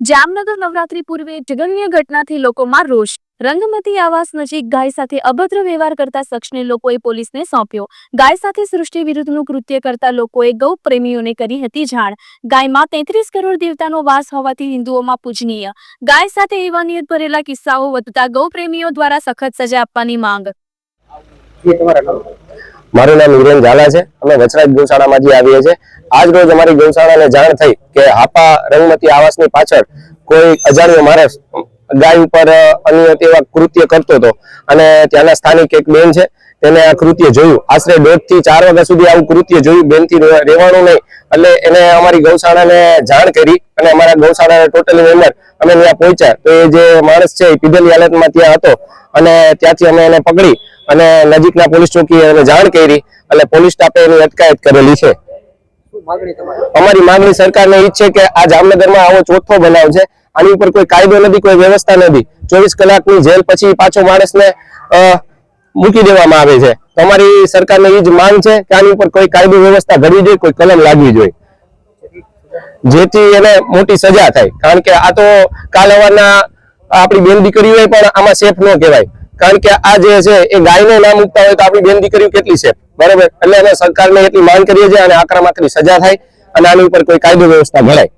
જામનગર નવરાત્રી પૂર્વે જગન્ય ઘટનાથી લોકોમાં રોષ. રંગમતી આવાસ નજીક ગાય સાથે અભદ્ર વ્યવહાર કરતા શખ્સને લોકોએ પોલીસને સોંપ્યો. ગાય સાથે સૃષ્ટિ વિરુદ્ધનું કૃત્ય કરતા લોકોએ ગૌ પ્રેમીઓને કરી હતી જાણ. ગાયમાં તેત્રીસ કરોડ દેવતાનો વાસ હોવાથી હિન્દુઓમાં પૂજનીય. ગાય સાથે એવા નિયત ભરેલા કિસ્સાઓ વધતા ગૌ પ્રેમીઓ દ્વારા સખત સજા આપવાની માંગ. મારું નામ હિરેન ઝાલા છે. અમે વચરાજ ગૌશાળામાંથી આવીએ છીએ. આજ રોજ અમારી ગૌશાળાને જાણ થઈ કે હાપા રંગમતી આવાસની પાછળ કોઈ અજાણ્યો માણસ ગાય ઉપર અન્ય તેવા કૃત્ય કરતો હતો. અને ત્યાંના સ્થાનિક એક બેન છે. તેને આ કૃત્ય જોયું. આશરે દોઢથી ચાર વાગ્યા સુધી આવું કૃત્ય જોયું. બેનથી રહેવાનું નહીં. એટલે એને અમારી ગૌશાળાને જાણ કરી અને અમારા ગૌશાળાના ટોટલી મેમ્બર અમે ત્યાં પહોંચ્યા. તો એ જે માણસ છે એ પીધેલી હાલતમાં ત્યાં હતો અને ત્યાંથી અમે એને પકડી અને નજીકના પોલીસ ચોકીએ એને જાણ કરી એટલે પોલીસ સ્ટાફે એની અટકાયત કરેલી છે. અમારી માંગણી સરકારને ઈ છે કે આ જામનગરમાં આવો ચોથો બનાવ છે. આની ઉપર કોઈ કાયદો નથી કોઈ વ્યવસ્થા નથી. ચોવીસ કલાકની જેલ પછી પાછો માણસને મૂકી દેવામાં આવે છે. તો અમારી સરકારને ઈ જ માંગ છે કે આની ઉપર કોઈ કાયદો વ્યવસ્થા ઘડવી જોઈએ, કોઈ કલમ લાગવી જોઈએ. જેથી એને મોટી સજા થાય. કારણ કે આ તો કાલ સવારના આપણી બેન દીકરીઓ પણ આમાં સેફ ન કહેવાય. કારણ કે આ જે છે એ ગાયને ના મૂકતા હોય તો આપણી બેન દીકરીઓ કેટલી સેફ? બરાબર? એટલે અમે સરકારને એટલી માંગ કરીએ છીએ અને આકરામાં આકરી સજા થાય અને આની ઉપર કોઈ કાયદો વ્યવસ્થા ઘડાય.